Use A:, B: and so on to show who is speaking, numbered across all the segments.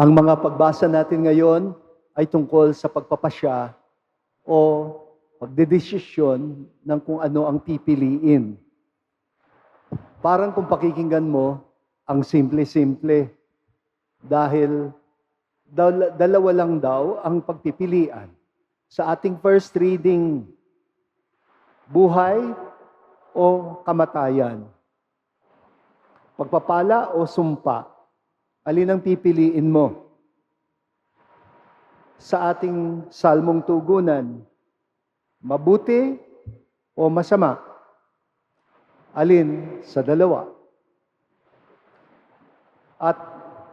A: Ang mga pagbasa natin ngayon ay tungkol sa pagpapasya o pagdedesisyon ng kung ano ang pipiliin. Parang kung pakikinggan mo, ang simple-simple. Dahil dal- dalawa lang daw ang pagpipilian. Sa ating first reading, buhay o kamatayan. Pagpapala o sumpa. Alin ang pipiliin mo? Sa ating salmong tugunan, mabuti o masama? Alin sa dalawa? At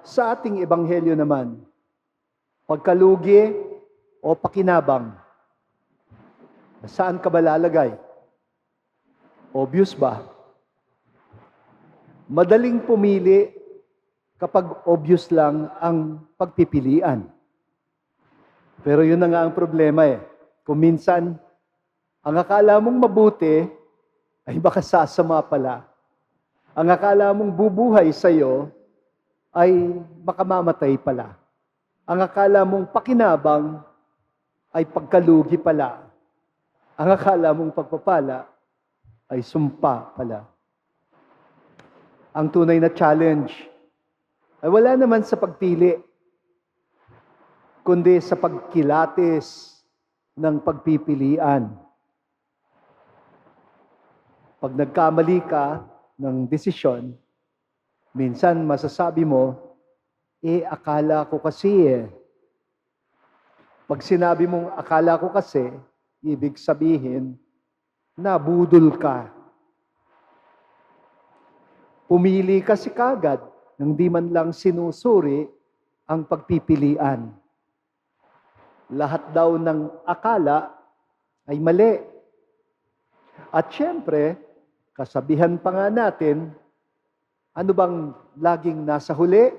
A: sa ating ebanghelyo naman, pagkalugi o pakinabang, saan ka ba lalagay? Obvious ba? Madaling pumili kapag obvious lang ang pagpipilian. Pero yun na nga ang problema eh. Kung minsan, ang akala mong mabuti ay baka sasama pala. Ang akala mong bubuhay sa'yo ay baka mamatay pala. Ang akala mong pakinabang ay pagkalugi pala. Ang akala mong pagpapala ay sumpa pala. Ang tunay na challenge ay wala naman sa pagpili, kundi sa pagkilatis ng pagpipilian. Pag nagkamali ka ng desisyon, minsan masasabi mo, eh akala ko kasi eh. Pag sinabi mong akala ko kasi, ibig sabihin, nabudol ka. Pumili kasi kagad nang di man lang sinusuri ang pagpipilian. Lahat daw ng akala ay mali. At syempre, kasabihan pa nga natin, ano bang laging nasa huli?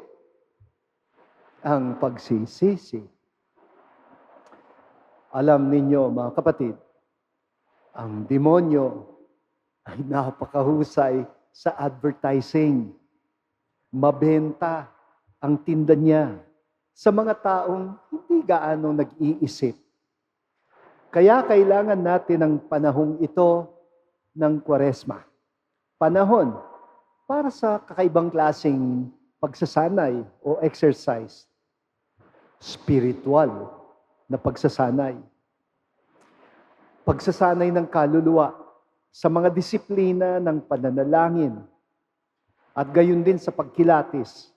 A: Ang pagsisisi. Alam ninyo, mga kapatid, ang demonyo ay napakahusay sa advertising. Mabenta ang tinda niya sa mga taong hindi gaano nag-iisip. Kaya kailangan natin ang panahong ito ng kwaresma. Panahon para sa kakaibang klaseng pagsasanay o exercise. Spiritual na pagsasanay. Pagsasanay ng kaluluwa sa mga disiplina ng pananalangin at gayon din sa pagkilatis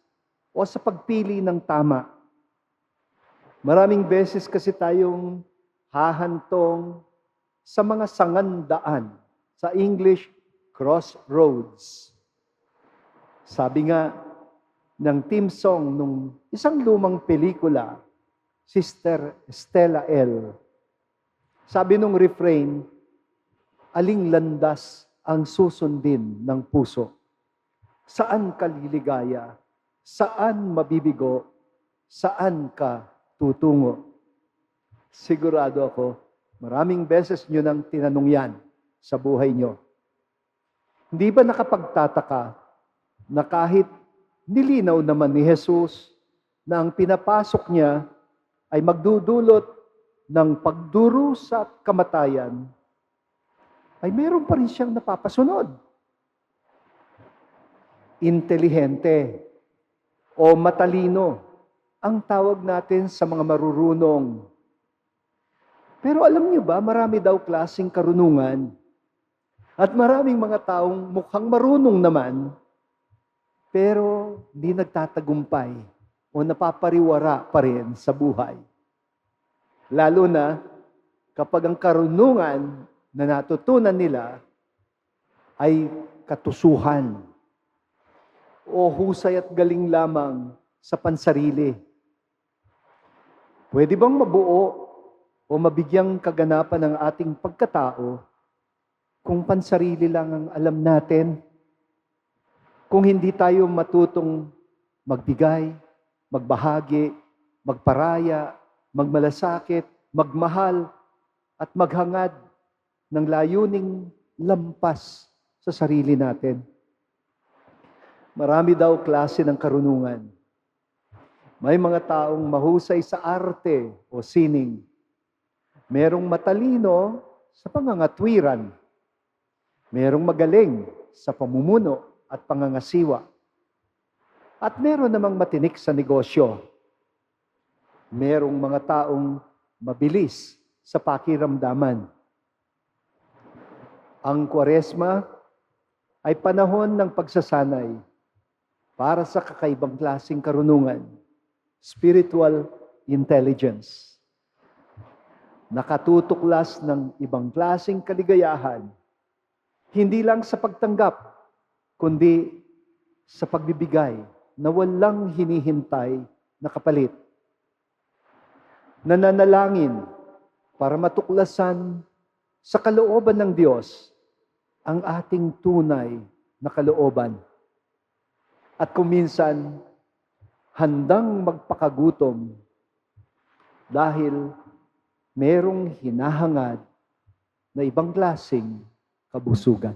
A: o sa pagpili ng tama. Maraming beses kasi tayong hahantong sa mga sangandaan. Sa English, crossroads. Sabi nga ng team song nung isang lumang pelikula, Sister Stella L. Sabi nung refrain, aling landas ang susundin ng puso? Saan ka liligaya? Saan mabibigo? Saan ka tutungo? Sigurado ako, maraming beses nyo nang tinanong yan sa buhay nyo. Hindi ba nakapagtataka na kahit nilinaw naman ni Jesus na ang pinapasok niya ay magdudulot ng pagdurusa at kamatayan, ay meron pa rin siyang napapasunod. Intelihente o matalino ang tawag natin sa mga marurunong. Pero alam niyo ba, marami daw klaseng karunungan at maraming mga taong mukhang marunong naman, pero hindi nagtatagumpay o napapariwara pa rin sa buhay. Lalo na kapag ang karunungan na natutunan nila ay katusuhan o husay at galing lamang sa pansarili. Pwede bang mabuo o mabigyang kaganapan ng ating pagkatao kung pansarili lang ang alam natin? Kung hindi tayo matutong magbigay, magbahagi, magparaya, magmalasakit, magmahal, at maghangad ng layuning lampas sa sarili natin. Marami daw klase ng karunungan. May mga taong mahusay sa arte o sining. Merong matalino sa pangangatwiran. Merong magaling sa pamumuno at pangangasiwa. At meron namang matinik sa negosyo. Merong mga taong mabilis sa pakiramdaman. Ang kwaresma ay panahon ng pagsasanay para sa kakaibang klaseng karunungan, spiritual intelligence. Nakatutuklas ng ibang klaseng kaligayahan, hindi lang sa pagtanggap, kundi sa pagbibigay na walang hinihintay na kapalit. Nananalangin para matuklasan sa kalooban ng Diyos ang ating tunay na kalooban. At kuminsan, handang magpakagutom dahil merong hinahangad na ibang klaseng kabusugan.